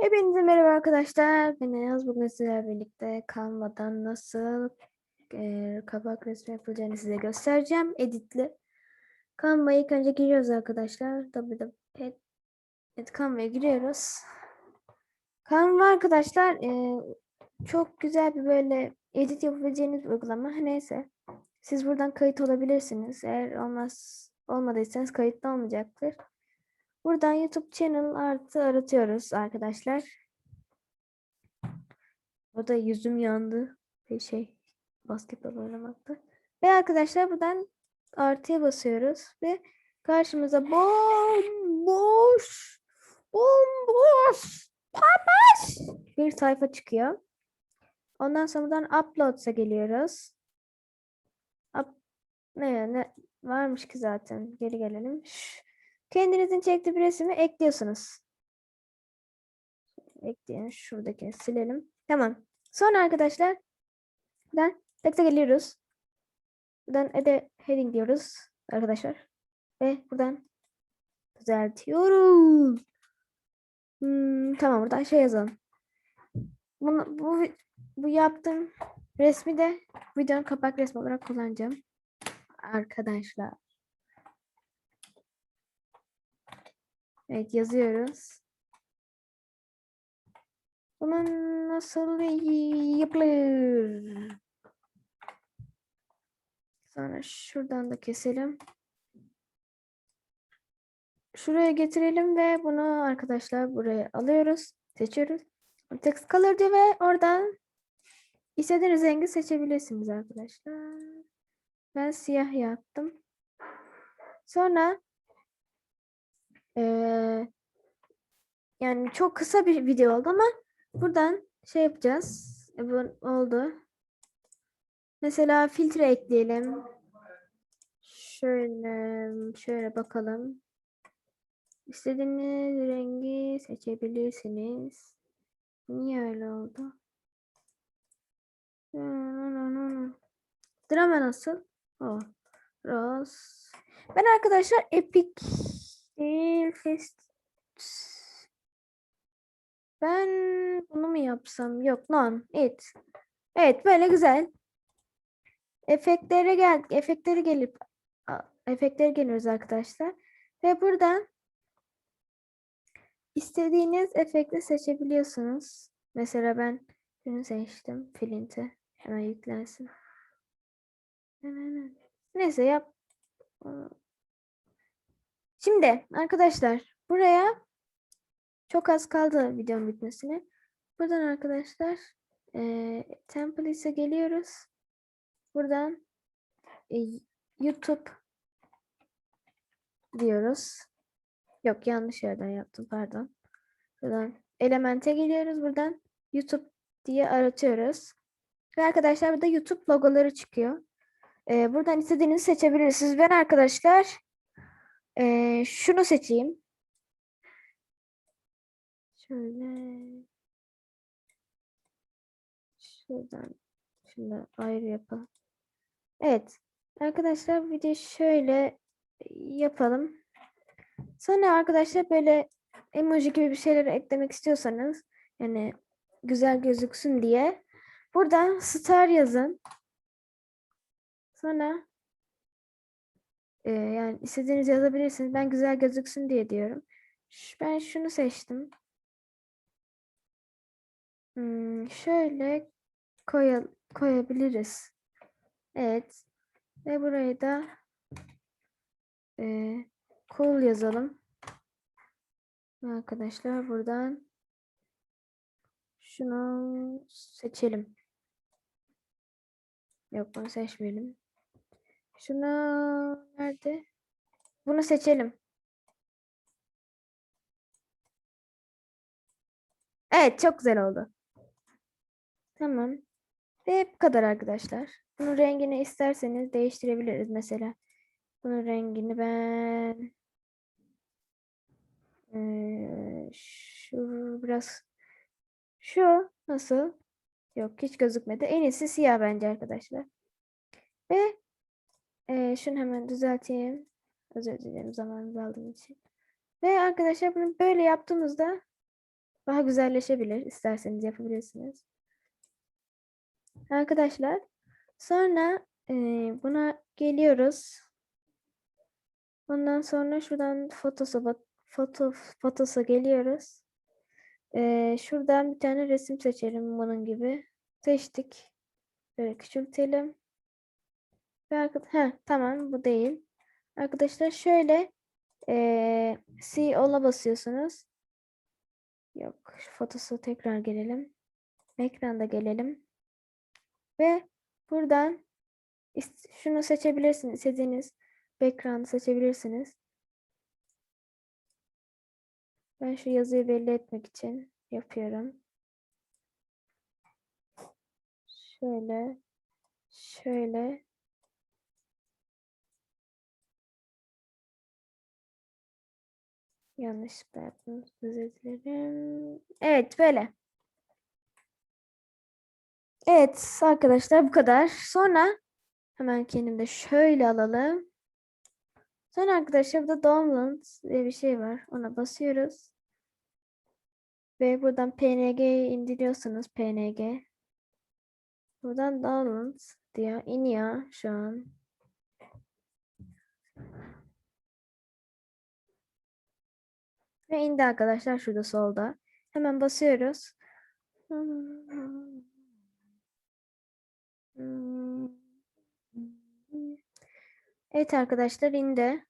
Hepinize merhaba arkadaşlar. Ben Ayaz. Bugün sizlerle birlikte Canva'dan nasıl e, kapak resmi yapılacağını size göstereceğim. Editli. Canva'ya ilk önce giriyoruz arkadaşlar. www. Evet Canva'ya giriyoruz. Canva arkadaşlar e, çok güzel bir böyle edit yapabileceğiniz uygulama. Neyse. Siz buradan kayıt olabilirsiniz. Eğer olmaz olmadıysanız kayıtlı olmayacaktır. Buradan YouTube channel artı aratıyoruz arkadaşlar. O da yüzüm yandı. Bir şey basketbol oynamakta. Ve arkadaşlar buradan artıya basıyoruz ve karşımıza bomboş bomboş bomboş bir sayfa çıkıyor. Ondan sonra buradan uploads'a geliyoruz. Up, ne, ne varmış ki zaten. Geri gelelim. Şş. Kendinizin çektiği bir resmi ekliyorsunuz. Ekleyin. Şuradaki silelim. Tamam. Sonra arkadaşlar buradan tekste geliyoruz. Buradan ede heading diyoruz arkadaşlar. Ve buradan düzeltiyoruz. Hmm, tamam buradan şey yazalım. Bunu, bu, bu yaptığım resmi de videonun kapak resmi olarak kullanacağım. Arkadaşlar. Evet yazıyoruz. Bunun nasıl yapılır? Sonra şuradan da keselim. Şuraya getirelim ve bunu arkadaşlar buraya alıyoruz. Seçiyoruz. Text color diyor ve oradan istediğiniz rengi seçebilirsiniz arkadaşlar. Ben siyah yaptım. Sonra ee, yani çok kısa bir video oldu ama buradan şey yapacağız. E, bu oldu. Mesela filtre ekleyelim. Şöyle şöyle bakalım. İstediğiniz rengi seçebilirsiniz. Niye öyle oldu? Drama nasıl? Oh. Rose. Ben arkadaşlar Epic Değil fest. Ben bunu mu yapsam? Yok, non, it. Evet, böyle güzel. Efektlere gel, efektleri gelip efektlere geliyoruz arkadaşlar. Ve buradan istediğiniz efekti seçebiliyorsunuz. Mesela ben şunu seçtim. Filinti. Hemen yüklensin. Neyse yap. Şimdi arkadaşlar buraya çok az kaldı videonun bitmesine. Buradan arkadaşlar e, template'e geliyoruz. Buradan e, YouTube diyoruz. Yok yanlış yerden yaptım pardon. Buradan elemente geliyoruz. Buradan YouTube diye aratıyoruz. Ve arkadaşlar burada YouTube logoları çıkıyor. Ee, buradan istediğinizi seçebilirsiniz. Ben arkadaşlar ee, şunu seçeyim. Şöyle. Şuradan. Şunu ayrı yapalım. Evet. Arkadaşlar bir de şöyle yapalım. Sonra arkadaşlar böyle emoji gibi bir şeyler eklemek istiyorsanız yani güzel gözüksün diye buradan star yazın. Sonra ee, yani istediğiniz yazabilirsiniz. Ben güzel gözüksün diye diyorum. Ben şunu seçtim. Hmm, şöyle koya, koyabiliriz. Evet. Ve burayı da e, cool yazalım. Arkadaşlar buradan şunu seçelim. Yok bunu seçmeyelim. Şunu nerede? Bunu seçelim. Evet çok güzel oldu. Tamam. Ve bu kadar arkadaşlar. Bunun rengini isterseniz değiştirebiliriz mesela. Bunun rengini ben ee, şu biraz şu nasıl? Yok hiç gözükmedi. En iyisi siyah bence arkadaşlar. Ve ee, şunu hemen düzelteyim. Özür dilerim zamanınızı aldığım için. Ve arkadaşlar bunu böyle yaptığımızda daha güzelleşebilir. İsterseniz yapabilirsiniz. Arkadaşlar sonra e, buna geliyoruz. Ondan sonra şuradan fotosa foto fotosa geliyoruz. E, şuradan bir tane resim seçelim bunun gibi. Seçtik. Böyle küçültelim. Ve arka- Heh, tamam bu değil. Arkadaşlar şöyle e, see all'a basıyorsunuz. Yok şu fotosu tekrar gelelim. Ekranda gelelim. Ve buradan şunu seçebilirsiniz. İstediğiniz background'ı seçebilirsiniz. Ben şu yazıyı belli etmek için yapıyorum. Şöyle, şöyle. Yanlışlıkla yaptım. Özür dilerim. Evet, böyle. Evet arkadaşlar bu kadar. Sonra hemen kendimde şöyle alalım. Sonra arkadaşlar burada download diye bir şey var. Ona basıyoruz. Ve buradan PNG indiriyorsunuz. PNG. Buradan download diyor. iniyor şu an. Ve indi arkadaşlar şurada solda. Hemen basıyoruz. Evet arkadaşlar indi.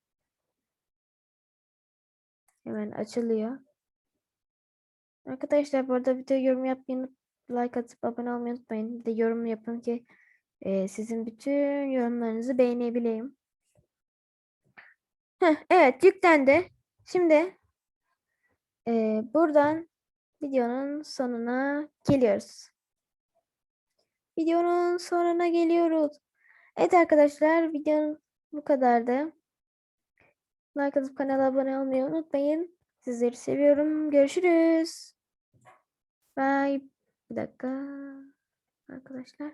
Hemen açılıyor. Arkadaşlar bu arada video yorum yapmayı like atıp abone olmayı unutmayın. Bir de yorum yapın ki e, sizin bütün yorumlarınızı beğenebileyim. Heh, evet yüklendi. Şimdi e, buradan videonun sonuna geliyoruz. Videonun sonuna geliyoruz. Evet arkadaşlar videonun bu kadardı. Like atıp kanala abone olmayı unutmayın. Sizleri seviyorum. Görüşürüz. Bye. Bir dakika. Arkadaşlar.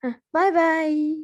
Heh, bye bye.